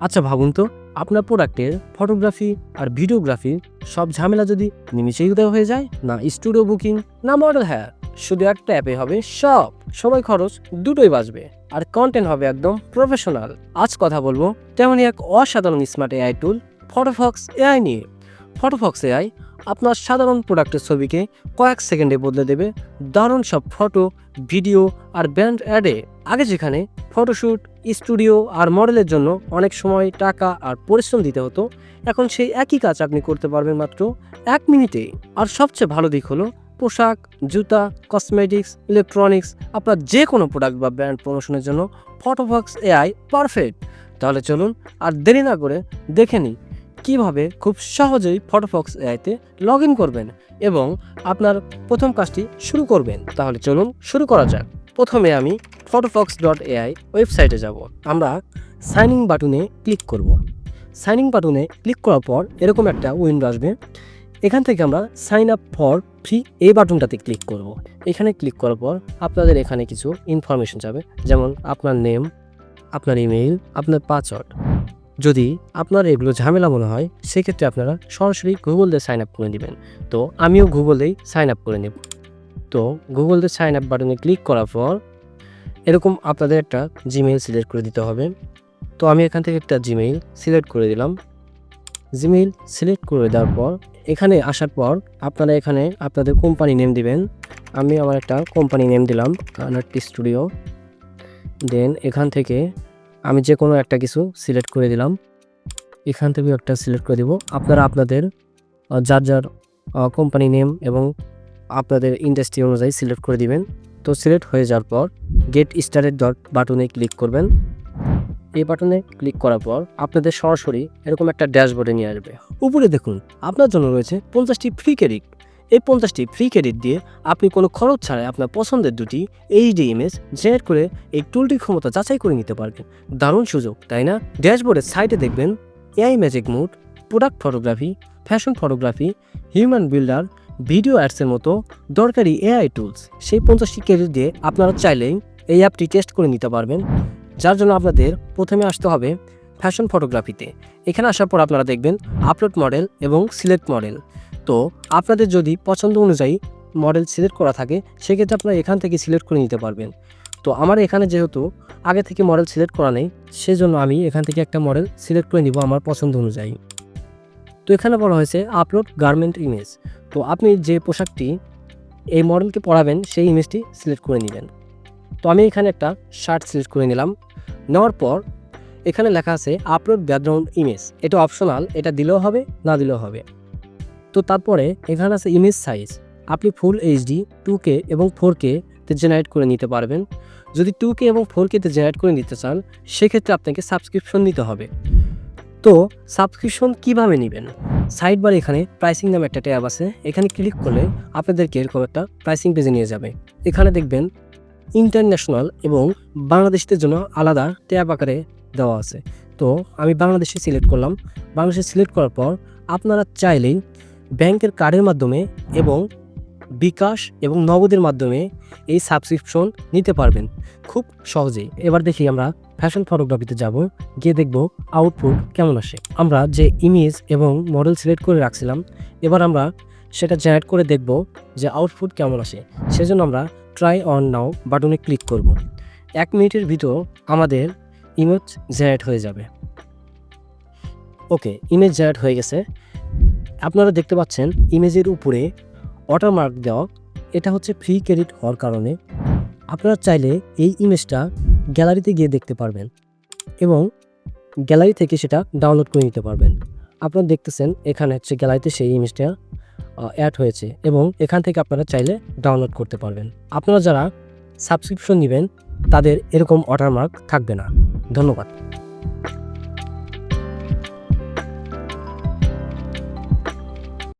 আচ্ছা ভাবুন তো, আপনার প্রোডাক্টের ফটোগ্রাফি আর ভিডিওগ্রাফি সব ঝামেলা যদি নিমিশেই উদয় হয়ে যায়, না স্টুডিও বুকিং না মডেল হ্যাঁ শুধু একটা অ্যাপে হবে সব। সময় খরচ দুটোই বাঁচবে আর কন্টেন্ট হবে একদম প্রফেশনাল আজ কথা বলব তেমনই এক অসাধারণ smart AI tool Photofox AI নিয়ে। ফটোফক্স এআই আপনার সাধারণ প্রোডাক্টের ছবিকে কয়েক সেকেন্ডে বদলে দেবে। দারুণ সব ফটো ভিডিও আর ব্যান্ড অ্যাডে আগে যেখানে ফটোশ্যুট স্টুডিও আর মডেলের জন্য অনেক সময় টাকা আর পরিশ্রম দিতে হতো, এখন সেই একই কাজ আপনি করতে পারবেন মাত্র এক মিনিটে আর সবচেয়ে ভালো দিক হলো পোশাক, জুতা কসমেটিক্স ইলেকট্রনিক্স আপনার যে কোনো প্রোডাক্ট বা ব্র্যান্ড প্রমোশনের জন্য ফটোফক্স এআই পারফেক্ট তাহলে চলুন আর দেরি না করে দেখে নিই কীভাবে খুব সহজেই ফটোফক্স এআইতে লগ ইন করবেন এবং আপনার প্রথম কাজটি শুরু করবেন? তাহলে চলুন শুরু করা যাক। প্রথমে আমি ফটোফক্স ডট এআই ওয়েবসাইটে যাব। আমরা সাইন ইন বাটনে ক্লিক করব। সাইন ইন বাটনে ক্লিক করার পর এরকম একটা উইন্ডো আসবে। এখান থেকে আমরা সাইন আপ ফর ফ্রি এই বাটনটাতে ক্লিক করব। এখানে ক্লিক করার পর আপনাদের এখানে কিছু ইনফরমেশন যাবে। যেমন আপনার নেম আপনার ইমেইল আপনার পাসওয়ার্ড যদি আপনার এগুলো ঝামেলা মনে হয়, সেক্ষেত্রে আপনারা সরাসরি গুগল দিয়ে সাইন আপ করে নেবেন। তো আমিও গুগলেই সাইন আপ করে নেব। তো গুগল দিয়ে সাইন আপ বাটনে ক্লিক করার পর এরকম আপনাদের একটা জিমেইল সিলেক্ট করে দিতে হবে। তো আমি এখান থেকে একটা জিমেইল সিলেক্ট করে দিলাম। জিমেইল সিলেক্ট করে দেওয়ার পর এখানে আসার পর আপনারা এখানে আপনাদের কোম্পানি নেম দিবেন। আমি আমার একটা কোম্পানি নেম দিলাম কানার্টি স্টুডিও দেন এখান থেকে আমি যে কোনো একটা কিছু সিলেক্ট করে দিলাম। এখান থেকেও একটা সিলেক্ট করে দিব। আপনারা আপনাদের যার যার কোম্পানি নেম এবং আপনাদের ইন্ডাস্ট্রি অনুযায়ী সিলেক্ট করে দিবেন। তো সিলেক্ট হয়ে যাওয়ার পর গেট স্টারের ডট বাটনে ক্লিক করবেন। এই বাটনে ক্লিক করার পর আপনাদের সরাসরি এরকম একটা ড্যাশবোর্ডে নিয়ে আসবে। উপরে দেখুন, আপনার জন্য রয়েছে পঞ্চাশটি ফ্রি ক্রেডিট এই পঞ্চাশটি ফ্রি ক্রেডিট দিয়ে আপনি কোনো খরচ ছাড়াই আপনার পছন্দের দুটি এইচডি ইমেজ জেনারেট করে এই টুলটির ক্ষমতা যাচাই করে নিতে পারবেন। দারুণ সুযোগ, তাই না? ড্যাশবোর্ডের সাইডে দেখবেন AI magic mood product photography fashion photography human builder video অ্যাডসের মতো দরকারি এআই টুলস সেই পঞ্চাশটি ক্রেডিট দিয়ে আপনারা চাইলেই এই অ্যাপটি টেস্ট করে নিতে পারবেন। যার জন্য আপনাদের প্রথমে আসতে হবে ফ্যাশন ফটোগ্রাফিতে এখানে আসার পর আপনারা দেখবেন আপলোড মডেল এবং সিলেক্ট মডেল তো আপনাদের যদি পছন্দ অনুযায়ী মডেল সিলেক্ট করা থাকে, সেক্ষেত্রে আপনারা এখান থেকে সিলেক্ট করে নিতে পারবেন। তো আমার এখানে যেহেতু আগে থেকে মডেল সিলেক্ট করা নেই, সেজন্য আমি এখান থেকে একটা মডেল সিলেক্ট করে নিব আমার পছন্দ অনুযায়ী। তো এখানে বলা হয়েছে আপলোড গার্মেন্ট ইমেজ তো আপনি যে পোশাকটি এই মডেলকে পরাবেন, সেই ইমেজটি সিলেক্ট করে নেবেন। তো আমি এখানে একটা শার্ট সিলেক্ট করে নিলাম। নেওয়ার পর এখানে লেখা আছে আপলোড ব্যাকগ্রাউন্ড ইমেজ এটা অপশনাল এটা দিলেও হবে, না দিলেও হবে। তো তারপরে এখানে আছে ইমেজ সাইজ আপনি ফুল এইচডি টু কে এবং ফোর কে তে জেনারেট করে নিতে পারবেন। যদি টু কে এবং ফোর কেতে জেনারেট করে নিতে চান, সেক্ষেত্রে আপনাকে সাবস্ক্রিপশন নিতে হবে। তো সাবস্ক্রিপশন কীভাবে নেবেন? সাইড বার এখানে প্রাইসিং নামে একটা ট্যাব আছে। এখানে ক্লিক করলে আপনাদেরকে এরকম একটা প্রাইসিং পেজে নিয়ে যাবে। এখানে দেখবেন ইন্টারন্যাশনাল এবং বাংলাদেশিদের জন্য আলাদা ট্যাব আকারে দেওয়া আছে। তো আমি বাংলাদেশে সিলেক্ট করলাম। বাংলাদেশে সিলেক্ট করার পর আপনারা চাইলেই ব্যাংকের কার্ডের মাধ্যমে এবং বিকাশ এবং নগদের মাধ্যমে এই সাবস্ক্রিপশন নিতে পারবেন। খুব সহজেই। এবার দেখি আমরা ফ্যাশন ফটোগ্রাফিতে যাব। গিয়ে দেখব আউটপুট কেমন আসে। আমরা যে ইমেজ এবং মডেল সিলেক্ট করে রাখছিলাম, এবার আমরা সেটা জেনারেট করে দেখব যে আউটপুট কেমন আসে। সেজন্য আমরা ট্রাই অন নাও বাটনে ক্লিক করব। এক মিনিটের ভিতর আমাদের ইমেজ জেনারেট হয়ে যাবে। ওকে ইমেজ জেনারেট হয়ে গেছে। আপনারা দেখতে পাচ্ছেন ইমেজের উপরে ওয়াটারমার্ক দেওয়া। এটা হচ্ছে ফ্রি ক্রেডিট হওয়ার কারণে আপনারা চাইলে এই ইমেজটা গ্যালারিতে গিয়ে দেখতে পারবেন এবং গ্যালারি থেকে সেটা ডাউনলোড করে নিতে পারবেন। আপনারা দেখতেছেন এখানে হচ্ছে গ্যালারিতে সেই ইমেজটা অ্যাড হয়েছে এবং এখান থেকে আপনারা চাইলে ডাউনলোড করতে পারবেন। আপনারা যারা সাবস্ক্রিপশন নেবেন, তাদের এরকম ওয়াটারমার্ক থাকবে না। ধন্যবাদ।